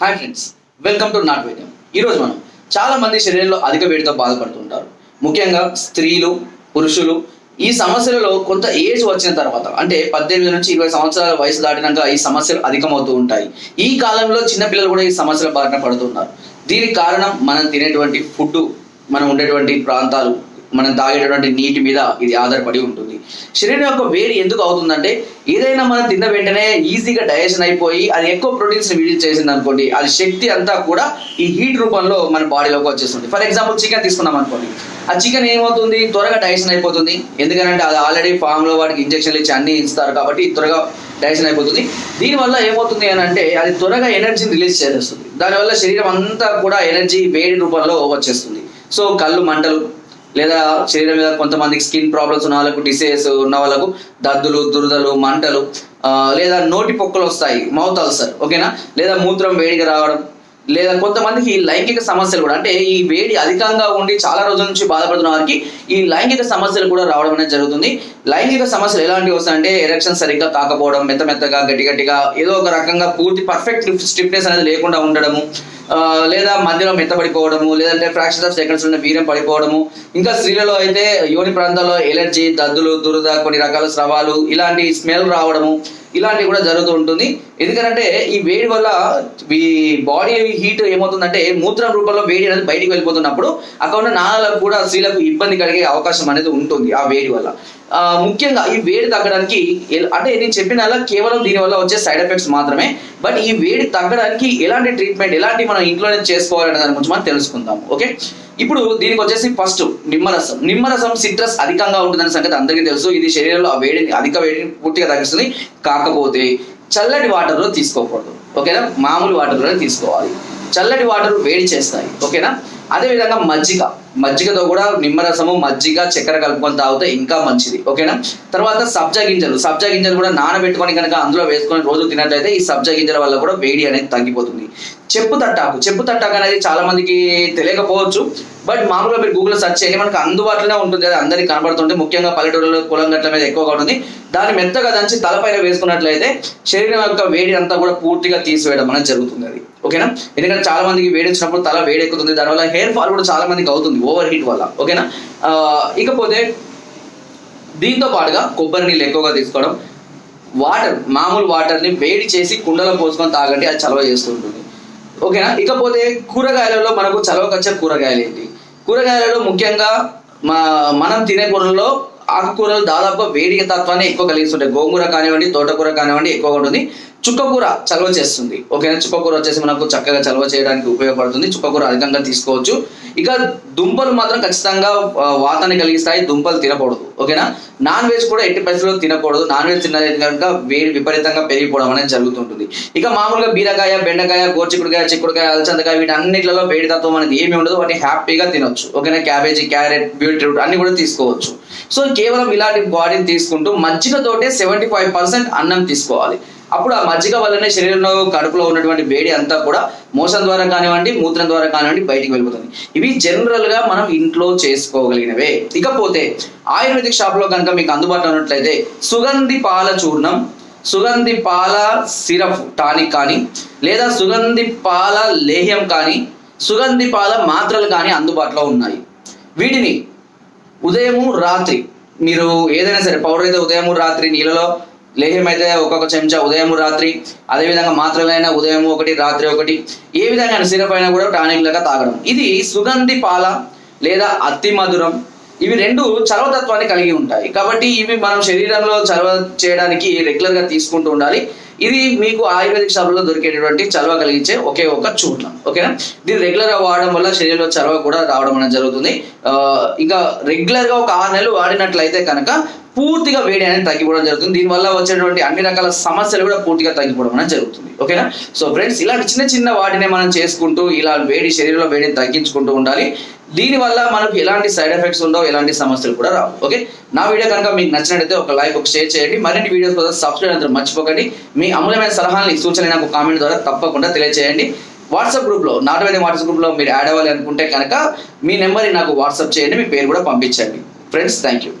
Hi friends welcome to నాట్ వైద్యం ఈరోజు మనం చాలా మంది శరీరంలో అధిక వేడితో బాధపడుతుంటారు. ముఖ్యంగా స్త్రీలు పురుషులు ఈ సమస్యలలో కొంత ఏజ్ వచ్చిన తర్వాత అంటే పద్దెనిమిది నుంచి ఇరవై సంవత్సరాల వయసు దాటినాక ఈ సమస్యలు అధికమవుతూ ఉంటాయి. ఈ కాలంలో చిన్నపిల్లలు కూడా ఈ సమస్యల బారిన పడుతున్నారు. దీనికి కారణం మనం తినేటువంటి ఫుడ్ మనం ఉండేటువంటి ప్రాంతాలు మనం తాగేటటువంటి నీటి మీద ఇది ఆధారపడి ఉంటుంది. శరీరం యొక్క వేడి ఎందుకు అవుతుందంటే ఏదైనా మనం తిన్న వెంటనే ఈజీగా డైజెషన్ అయిపోయి అది ఎక్కువ ప్రోటీన్స్ విడుదల చేసింది అనుకోండి అది శక్తి అంతా కూడా ఈ హీట్ రూపంలో మన బాడీలోకి వచ్చేస్తుంది. ఫర్ ఎగ్జాంపుల్ చికెన్ తీసుకున్నాం అనుకోండి. ఆ చికెన్ ఏమవుతుంది? త్వరగా డైజెషన్ అయిపోతుంది. ఎందుకంటే అది ఆల్రెడీ ఫామ్లో ఇంజక్షన్లు ఇచ్చి అన్ని ఇస్తారు కాబట్టి త్వరగా డైజెషన్ అయిపోతుంది. దీనివల్ల ఏమవుతుంది అని అంటే అది త్వరగా ఎనర్జీని రిలీజ్ చేసేస్తుంది. దానివల్ల శరీరం అంతా కూడా ఎనర్జీ వేడి రూపంలో వచ్చేస్తుంది. సో కళ్ళు మంటలు లేదా శరీరం మీద కొంతమందికి స్కిన్ ప్రాబ్లమ్స్ ఉన్న వాళ్ళకు డిసీజెస్ ఉన్న వాళ్ళకు దద్దులు దురదలు మంటలు లేదా నోటి పొక్కులు వస్తాయి మౌత్ అల్సర్ ఓకేనా? లేదా మూత్రం వేడిగా రావడం లేదా కొంతమందికి ఈ లైంగిక సమస్యలు కూడా అంటే ఈ వేడి అధికంగా ఉండి చాలా రోజుల నుంచి బాధపడుతున్న వారికి ఈ లైంగిక సమస్యలు కూడా రావడం అనేది జరుగుతుంది. లైంగిక సమస్యలు ఎలాంటివి వస్తాయంటే ఎరక్షన్ సరిగ్గా కాకపోవడం మెత్త మెత్తగా గట్టి గట్టిగా ఏదో ఒక రకంగా పూర్తి పర్ఫెక్ట్ స్టిఫ్నెస్ అనేది లేకుండా ఉండడము లేదా మధ్యలో మెత్తబడిపోవడము లేదంటే ఫ్రాక్షన్ ఆఫ్ సెకండ్స్ ఉన్న వీర్యం పడిపోవడము. ఇంకా స్త్రీలలో అయితే యోని ప్రాంతాల్లో ఎలర్జీ దద్దులు దురద కొన్ని రకాల స్రవాలు ఇలాంటి స్మెల్ రావడము ఇలాంటివి కూడా జరుగుతూ ఉంటుంది. ఎందుకంటే ఈ వేడి వల్ల ఈ బాడీ హీట్ ఏమవుతుందంటే మూత్రం రూపంలో వేడి అనేది బయటికి వెళ్ళిపోతున్నప్పుడు అక్కడ ఉన్న నాళాలకు కూడా స్త్రీలకు ఇబ్బంది కలిగే అవకాశం అనేది ఉంటుంది ఆ వేడి వల్ల. ముఖ్యంగా ఈ వేడి తగ్గడానికి అంటే నేను చెప్పిన కేవలం దీని వల్ల వచ్చే సైడ్ ఎఫెక్ట్స్ మాత్రమే బట్ ఈ వేడి తగ్గడానికి ఎలాంటి ట్రీట్మెంట్ ఎలాంటి మనం ఇంట్లోనే చేసుకోవాలనే దాని గురించి మనం తెలుసుకుందాం ఓకే? ఇప్పుడు దీనికి వచ్చేసి ఫస్ట్ నిమ్మరసం. నిమ్మరసం సిట్రస్ అధికంగా ఉంటుందనే సంగతి అందరికీ తెలుసు. ఇది శరీరంలో ఆ వేడిని అధిక వేడిని పూర్తిగా తగ్గిస్తుంది. కాకపోతే చల్లటి వాటర్లో తీసుకోకూడదు ఓకేనా? మామూలు వాటర్లోనే తీసుకోవాలి. చల్లటి వాటర్ వేడి చేస్తాయి ఓకేనా? అదేవిధంగా మజ్జిగ. మజ్జిగతో కూడా నిమ్మరసము మజ్జిగ చక్కెర కలుపుకొని తాగితే ఇంకా మంచిది. ఓకేనా? తర్వాత సబ్జా గింజలు. సబ్జా గింజలు కూడా నానబెట్టుకొని కనుక అందులో వేసుకొని రోజు తినట్లయితే ఈ సబ్జా గింజల వల్ల కూడా వేడి అనేది తగ్గిపోతుంది. చెప్పు తట్టాకు. చెప్పు తట్టాకు అనేది చాలా మందికి తెలియకపోవచ్చు. బట్ మామూలుగా మీరు గూగుల్ సెర్చ్ చేయండి. మనకు అందుబాటులోనే ఉంటుంది. అది అందరికి కనబడుతుంటే. ముఖ్యంగా పల్లెటూరులో పొలం గట్ల మీద ఎక్కువగా ఉంటుంది. దాన్ని మెత్తగా దంచి తలపైన వేసుకున్నట్లయితే శరీరం యొక్క వేడి అంతా కూడా పూర్తిగా తీసివేయడం అనేది జరుగుతుంది అది. ఓకేనా? ఎందుకంటే చాలా మందికి వేడి వచ్చినప్పుడు తల వేడెక్కుతుంది దానివల్ల హెయిర్ ఫాల్ కూడా చాలా మందికి అవుతుంది ఓవర్ హీట్ వల్ల ఓకేనా? ఇకపోతే దీంతో పాటుగా కొబ్బరి నీళ్ళు ఎక్కువగా తీసుకోవడం వాటర్ మామూలు వాటర్ని వేడి చేసి కుండలో పోసుకొని తాగండి అది చలవ చేస్తుంటుంది ఓకేనా? ఇకపోతే కూరగాయలలో మనకు చలవకొచ్చే కూరగాయలు ఏంటి? కూరగాయలలో ముఖ్యంగా మా మనం తినే కూరల్లో ఆకుకూరలు దాదాపుగా వేడి తత్వాన్ని ఎక్కువ కలిగిస్తుంటాయి గోంగూర కానివ్వండి తోటకూర కానివ్వండి ఎక్కువగా ఉంటుంది. చుక్కకూర చలవ చేస్తుంది. ఓకేనా? చుక్కకూర వచ్చేసి మనకు చక్కగా చలవ చేయడానికి ఉపయోగపడుతుంది. చుక్కకూర అధికంగా తీసుకోవచ్చు. ఇక దుంపలు మాత్రం ఖచ్చితంగా వాతాన్ని కలిగిస్తాయి. దుంపలు తినకూడదు. ఓకేనా? నాన్ వెజ్ కూడా ఎట్టి పరిస్థితుల్లో తినకూడదు. నాన్ వెజ్ తినలేదు కనుక వేడి విపరీతంగా పెరిగిపోవడం అనేది జరుగుతుంటుంది. ఇక మామూలుగా బీరకాయ బెండకాయ గోర్చికుడికాయ చిక్కుడుకాయ అలచందకాయ వీటి అన్నింటిలో వేడి తత్వం అనేది ఏమి ఉండదు. వాటిని హ్యాపీగా తినొచ్చు. ఓకేనా? క్యాబేజీ క్యారెట్ బీట్రూట్ అన్ని కూడా తీసుకోవచ్చు. సో కేవలం ఇలాంటి బాడీని తీసుకుంటూ మజ్జిగతోటే సెవెంటీ ఫైవ్ పర్సెంట్ అన్నం తీసుకోవాలి. అప్పుడు ఆ మజ్జిగ వల్లనే శరీరంలో కడుపులో ఉన్నటువంటి వేడి అంతా కూడా మోసం ద్వారా కానివ్వండి మూత్రం ద్వారా కానివ్వండి బయటికి వెళ్ళిపోతుంది. ఇవి జనరల్గా మనం ఇంట్లో చేసుకోగలిగినవే. ఇకపోతే ఆయుర్వేదిక్ షాప్లో కనుక మీకు అందుబాటులో ఉన్నట్లయితే సుగంధి పాల చూర్ణం సుగంధి పాల సిరప్ టానిక్ కానీ లేదా సుగంధి పాల లేహ్యం కానీ సుగంధి పాల మాత్రలు కానీ అందుబాటులో ఉన్నాయి. వీటిని ఉదయము రాత్రి మీరు ఏదైనా సరే పౌడర్ అయితే ఉదయము రాత్రి నీళ్ళలో లేహ్యం అయితే ఒక్కొక్క చెంచా ఉదయము రాత్రి అదేవిధంగా మాత్రలైనా ఉదయం ఒకటి రాత్రి ఒకటి ఏ విధంగా సిరప్ అయినా కూడా టానిక్ లాగా తాగడం. ఇది సుగంధి పాల లేదా అతి మధురం. ఇవి రెండు చలవతత్వాన్ని కలిగి ఉంటాయి. కాబట్టి ఇవి మనం శరీరంలో చలవ చేయడానికి రెగ్యులర్గా తీసుకుంటూ ఉండాలి. ఇది మీకు ఆయుర్వేదిక్ షాపులో దొరికేటటువంటి చలవ కలిగించే ఒకే ఒక చూర్ణం ఓకేనా? దీన్ని రెగ్యులర్గా వాడడం వల్ల శరీరంలో చలవ కూడా రావడం అనేది జరుగుతుంది. ఇంకా రెగ్యులర్గా ఒక ఆరు నెలలు వాడినట్లయితే కనుక పూర్తిగా వేడి అనేది తగ్గిపోవడం జరుగుతుంది. దీనివల్ల వచ్చేటువంటి అన్ని రకాల సమస్యలు కూడా పూర్తిగా తగ్గిపోవడం అనేది జరుగుతుంది ఓకేనా? సో ఫ్రెండ్స్ ఇలాంటి చిన్న చిన్న వాటిని మనం చేసుకుంటూ ఇలా వేడి శరీరంలో వేడిని తగ్గించుకుంటూ ఉండాలి. దీనివల్ల మనకు ఎలాంటి సైడ్ ఎఫెక్ట్స్ ఉండవు ఎలాంటి సమస్యలు కూడా రావు ఓకే? నా వీడియో కనుక మీకు నచ్చినట్లయితే ఒక లైక్ ఒక షేర్ చేయండి. మరిన్ని వీడియోస్ కోసం సబ్స్క్రైబ్ అందరూ మర్చిపోకండి. మీ అమూల్యమైన సలహాలని సూచనలు నాకు కామెంట్ ద్వారా తప్పకుండా తెలియజేయండి వాట్సాప్ గ్రూప్లో నాటవేద వాట్సాప్ గ్రూప్లో మీరు యాడ్ అవ్వాలి అనుకుంటే కనుక మీ నెంబర్ని నాకు వాట్సాప్ చేయండి మీ పేరు కూడా పంపించండి. Friends thank you